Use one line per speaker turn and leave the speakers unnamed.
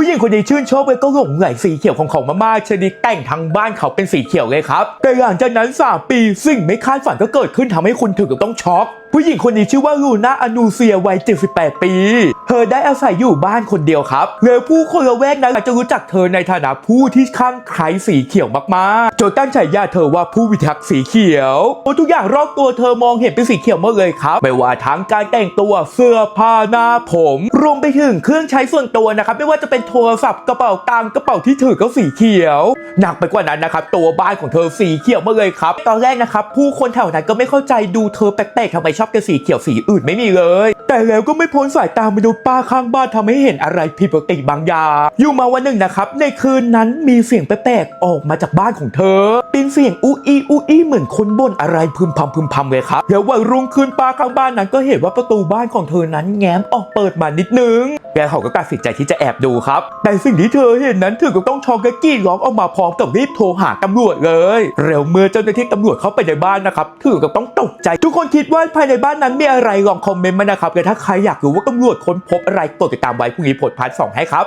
ผู้หญิงคนนี้ชื่นชอบและก็หลงไหลสีเขียวของเขามากๆชนิดแต่งทั้งบ้านเขาเป็นสีเขียวเลยครับ แต่หลังจากนั้น3ปีสิ่งไม่คาดฝันก็เกิดขึ้นทำให้คุณถึงกับต้องช็อกผู้หญิงคนนี้ชื่อว่าลูน่าอนูเซียวัย 78 ปี เธอได้อาศัยอยู่บ้านคนเดียวครับแล้วผู้คนละแวกนั้นอาจจะรู้จักเธอในฐานะผู้ที่ข้างใครสีเขียวมากๆ จนตั้งฉายาเธอว่าผู้พิทักษ์สีเขียวเพราะทุกอย่างรอบตัวเธอมองเห็นเป็นสีเขียวหมดเลยครับ ไม่ว่าทั้งการแต่งตัวเสื้อผ้าหน้าผม รวมไปถึงเครื่องใช้ส่วนตัวนะครับ ไม่ว่าจะเป็นโทรศัพท์กระเป๋าตังกระเป๋าที่ถือก็สีเขียว หนักไปกว่านั้นนะครับ ตัวบ้านของเธอสีเขียวมาเลยครับ ตอนแรกนะครับ ผู้คนแถวนั้นก็ไม่เข้าใจดูเธอแปลกๆทำไมชอบกันสีเขียวสีอื่นไม่มีเลย แต่แล้วก็ไม่พ้นสายตามนุษย์ป้าข้างบ้านทำให้เห็นอะไรผิดปกติบางอย่างอยู่มาวันหนึ่งนะครับ ในคืนนั้นมีเสียงแปลกๆออกมาจากบ้านของเธอ เป็นเสียงอูอีอูอีเหมือนคนบ่นอะไรพึมพำพึมพำเลยครับแล้ววันรุ่งขึ้นป้าข้างบ้านนั้นก็เห็นว่าประตูบ้านของเธอนั้นแง้มออกเปิดมานิดนึงแล้วเขาก็ตัดสินใจที่จะแอบดูครับแต่สิ่งที่เธอเห็นนั้นเธอกับต้องช็อกและกรีดร้องออกมาพร้อมกับรีบโทรหาตำรวจเลย เร็วเมื่อเจ้าหน้าที่ตำรวจเข้าไปในบ้านนะครับเธอกับต้องตกใจ ทุกคนคิดว่าภายในบ้านนั้นมีอะไรลองคอมเมนต์มานะครับและถ้าใครอยากรู้ว่าตำรวจค้นพบอะไรกดติดตามไว้พรุ่งนี้ผลพาร์ทสองให้ครับ